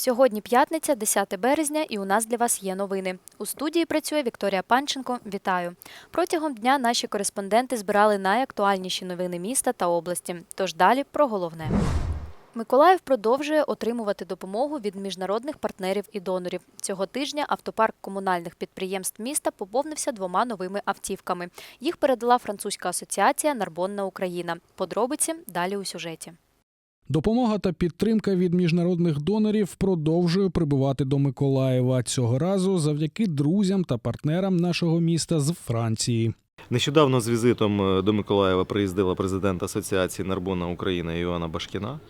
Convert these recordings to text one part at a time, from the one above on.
Сьогодні п'ятниця, 10 березня, і у нас для вас є новини. У студії працює Вікторія Панченко. Вітаю. Протягом дня наші кореспонденти збирали найактуальніші новини міста та області. Тож далі про головне. Миколаїв продовжує отримувати допомогу від міжнародних партнерів і донорів. Цього тижня автопарк комунальних підприємств міста поповнився двома новими автівками. Їх передала французька асоціація Нарбонна Україна. Подробиці далі у сюжеті. Допомога та підтримка від міжнародних донорів продовжує прибувати до Миколаєва цього разу завдяки друзям та партнерам нашого міста з Франції. Нещодавно з візитом е, до Миколаєва приїздила президент Асоціації Нарбона Україна Іоанна Башкіна,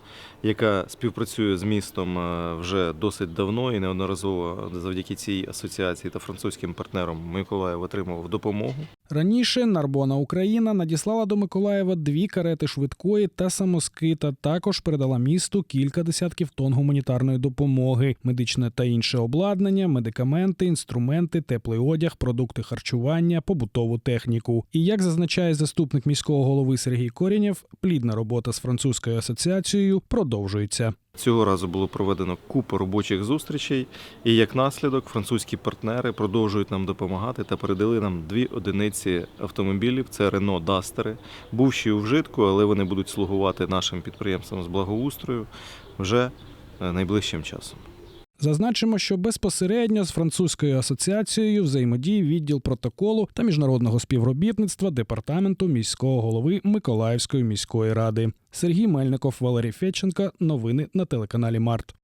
яка співпрацює з містом е, вже досить давно і неодноразово завдяки цій асоціації та французьким партнерам Миколаїв отримував допомогу. Раніше Нарбона Україна надіслала до Миколаєва дві карети швидкої та самоскита. Також передала місту кілька десятків тонн гуманітарної допомоги, медичне та інше обладнання, медикаменти, інструменти, теплий одяг, продукти харчування, побутову техніку. І як зазначає заступник міського голови Сергій Корінєв, плідна робота з французькою асоціацією продовжується. Цього разу було проведено купу робочих зустрічей, і як наслідок французькі партнери продовжують нам допомагати та передали нам дві одиниці автомобілів. Це Рено Дастери, бувші у вжитку, але вони будуть слугувати нашим підприємствам з благоустрою вже е, найближчим часом. Зазначимо, що безпосередньо з французькою асоціацією взаємодіє відділ протоколу та міжнародного співробітництва департаменту міського голови Миколаївської міської ради. Сергій Мельников, Валерій Феченка. Новини на телеканалі Март.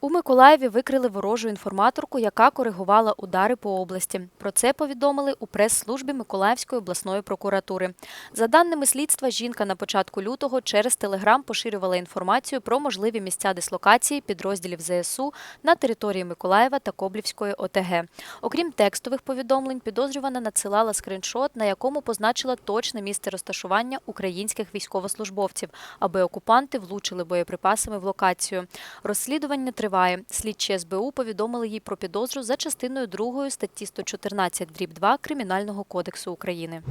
У Миколаєві викрили ворожу інформаторку, яка коригувала удари по області. Про це повідомили у прес-службі Миколаївської обласної прокуратури. За даними слідства, жінка на початку лютого через телеграм поширювала інформацію про можливі місця дислокації підрозділів ЗСУ на території Миколаєва та Коблівської ОТГ. Окрім текстових повідомлень, підозрювана надсилала скриншот, на якому позначила точне місце розташування українських військовослужбовців, аби окупанти влучили боєприпасами в локацію. Розслідування триває. Слідчі СБУ повідомили їй про підозру за частиною 2 статті 114 дріб 2 Кримінального кодексу України.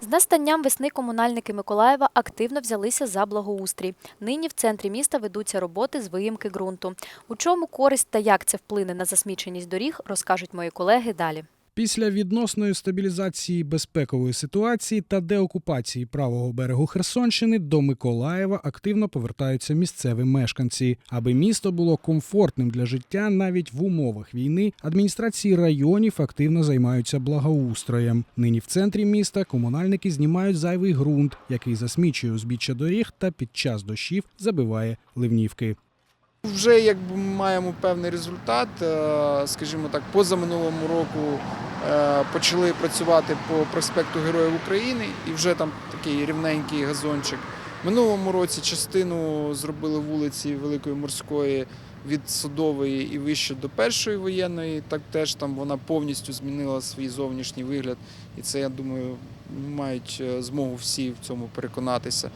З настанням весни комунальники Миколаєва активно взялися за благоустрій. Нині в центрі міста ведуться роботи з виїмки ґрунту. У чому користь та як це вплине на засміченість доріг, розкажуть мої колеги далі. Після відносної стабілізації безпекової ситуації та деокупації правого берегу Херсонщини до Миколаєва активно повертаються місцеві мешканці. Аби місто було комфортним для життя навіть в умовах війни, адміністрації районів активно займаються благоустроєм. Нині в центрі міста комунальники знімають зайвий ґрунт, який засмічує узбіччя доріг та під час дощів забиває ливнівки. Вже якби маємо певний результат. Е, Скажімо так, позаминулому року е, почали працювати по проспекту Героїв України і вже там такий рівненький газончик. Минулому році частину зробили вулиці Великої морської від Садової і вище до першої воєнної. Так теж там вона повністю змінила свій зовнішній вигляд. І це, я думаю, мають е, змогу всі в цьому переконатися.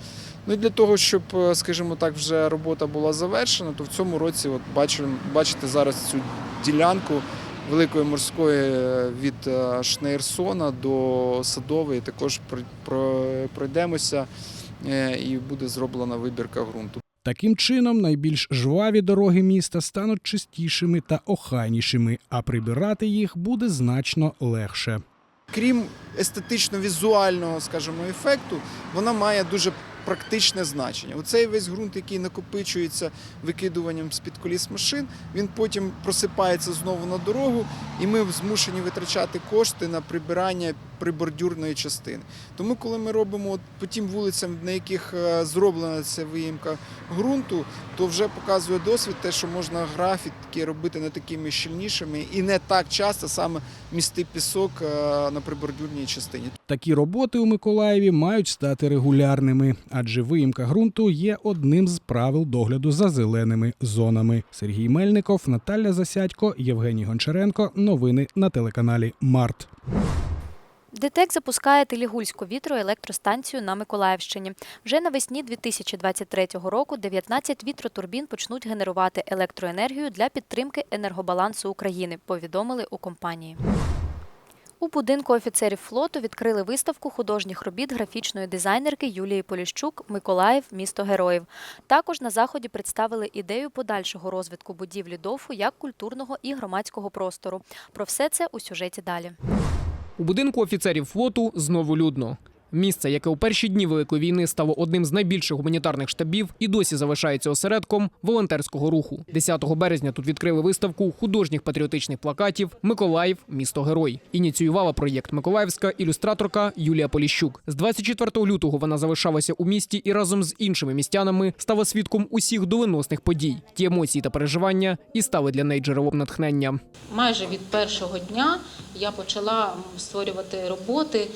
Ну і для того, щоб, е, скажімо так, вже робота була завершена, то в цьому році, от бачимо, бачите зараз цю ділянку великої морської е, від Шнейрсона до Садової. Також прой- про- пройдемося і буде зроблена вибірка ґрунту. Таким чином, найбільш жваві дороги міста стануть чистішими та охайнішими, а прибирати їх буде значно легше. Крім естетично-візуального, скажімо, ефекту, вона має дуже практичне значення. Оцей весь ґрунт, який накопичується викидуванням з-під коліс машин, він потім просипається знову на дорогу, і ми змушені витрачати кошти на прибирання прибордюрної частини. Тому, коли ми робимо от по тим вулицям, на яких е, зроблена ця виїмка ґрунту, то вже показує досвід те, що можна графіки робити не такими щільнішими і не так часто саме місти пісок е, на прибордюрній частині. Такі роботи у Миколаєві мають стати регулярними, адже виїмка ґрунту є одним з правил догляду за зеленими зонами. Сергій Мельников, Наталя Засядько, Євгеній Гончаренко. Новини на телеканалі Март. ДТЕК запускає Телігульську вітроелектростанцію на Миколаївщині. Вже навесні 2023 року 19 вітротурбін почнуть генерувати електроенергію для підтримки енергобалансу України, повідомили у компанії. У будинку офіцерів флоту відкрили виставку художніх робіт графічної дизайнерки Юлії Поліщук Миколаїв, місто героїв. Також на заході представили ідею подальшого розвитку будівлі ДОФу як культурного і громадського простору. Про все це у сюжеті далі. У будинку офіцерів флоту знову людно. Місце, яке у перші дні Великої війни стало одним з найбільших гуманітарних штабів, і досі залишається осередком волонтерського руху. 10 березня тут відкрили виставку художніх патріотичних плакатів Миколаїв, місто герой. Ініціювала проєкт Миколаївська ілюстраторка Юлія Поліщук. З 24 лютого вона залишалася у місті і разом з іншими містянами стала свідком усіх доленосних подій. Ті емоції та переживання і стали для неї джерелом натхнення. майже від першого дня я почала створювати роботи,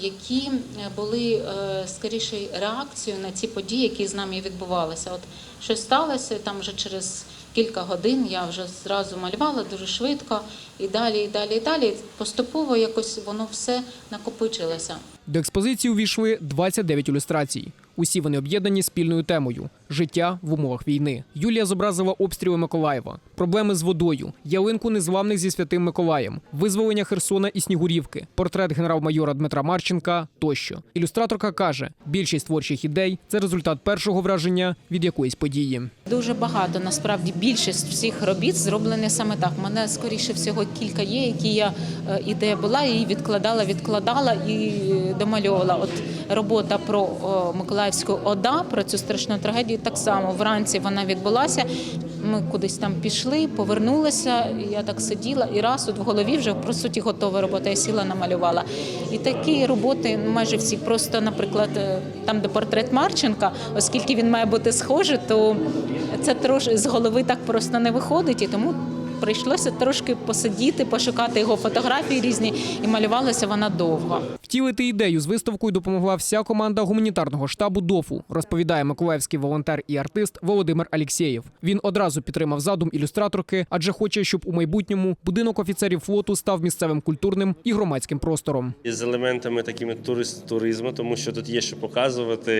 які е, були е, скоріше реакцією на ці події, які з нами відбувалися. От щось сталося, там вже через кілька годин я вже зразу малювала дуже швидко, і далі, і далі, і далі. Поступово якось воно все накопичилося. До експозиції увійшли 29 ілюстрацій. Усі вони об'єднані спільною темою життя в умовах війни. Юлія зобразила обстріли Миколаєва, проблеми з водою, ялинку незламних зі святим Миколаєм, визволення Херсона і Снігурівки, портрет генерал-майора Дмитра Марченка тощо. Ілюстраторка каже, більшість творчих ідей це результат першого враження від якоїсь події. Дуже багато насправді більшість всіх робіт зроблені саме так. У мене скоріше всього кілька є, які я е, ідея була і відкладала, відкладала і е, домальовувала. От робота про Миколаївську ОДА, про цю страшну трагедію. Так само вранці вона відбулася. Ми кудись там пішли, повернулися. Я так сиділа і раз от в голові вже по суті готова робота. Я сіла, намалювала. І такі роботи майже всі. Просто, наприклад, е, там, де портрет Марченка, оскільки він має бути схожий, то це трошки з голови так просто не виходить, і тому прийшлося трошки посидіти, пошукати його фотографії різні, і малювалася вона довго. Втілити ідею з виставкою допомогла вся команда гуманітарного штабу ДОФу, розповідає миколаївський волонтер і артист Володимир Алєксєєв. Він одразу підтримав задум ілюстраторки, адже хоче, щоб у майбутньому будинок офіцерів флоту став місцевим культурним і громадським простором. з елементами такими турист, туризму, тому що тут є що показувати.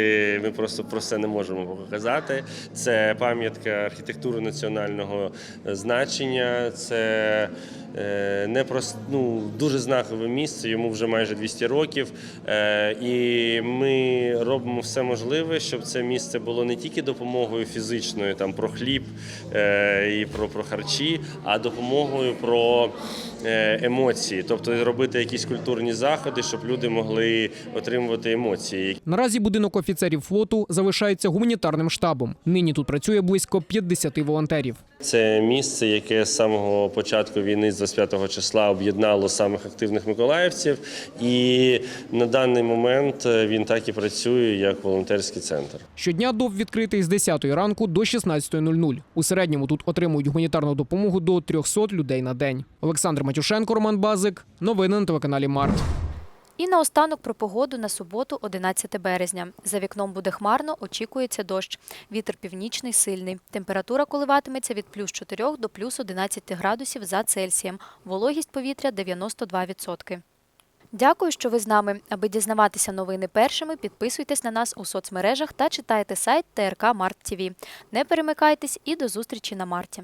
Ми просто про це не можемо показати. Це пам'ятка архітектури національного значення. Це не прос- ну, дуже знакове місце. Йому вже майже 200 років. Е, і ми робимо все можливе, щоб це місце було не тільки допомогою фізичною, там про хліб е, і про, про харчі, а допомогою про е, емоції, тобто робити якісь культурні заходи, щоб люди могли отримувати емоції. Наразі будинок офіцерів флоту залишається гуманітарним штабом. Нині тут працює близько 50 волонтерів. Це місце, яке з самого початку війни з 25 числа об'єднало самих активних миколаївців, і на даний момент е, він так і працює як волонтерський центр. Щодня ДОВ відкритий з 10 ранку до 16.00. У середньому тут отримують гуманітарну допомогу до 300 людей на день. Олександр Матюшенко, Роман Базик. Новини на телеканалі Март. І наостанок про погоду на суботу, 11 березня. За вікном буде хмарно, очікується дощ. Вітер північний сильний. Температура коливатиметься від плюс 4 до плюс 11 градусів за Цельсієм. Вологість повітря 92%. Дякую, що ви з нами. Аби дізнаватися новини першими, підписуйтесь на нас у соцмережах та читайте сайт ТРК Март ТВ. Не перемикайтесь і до зустрічі на марті.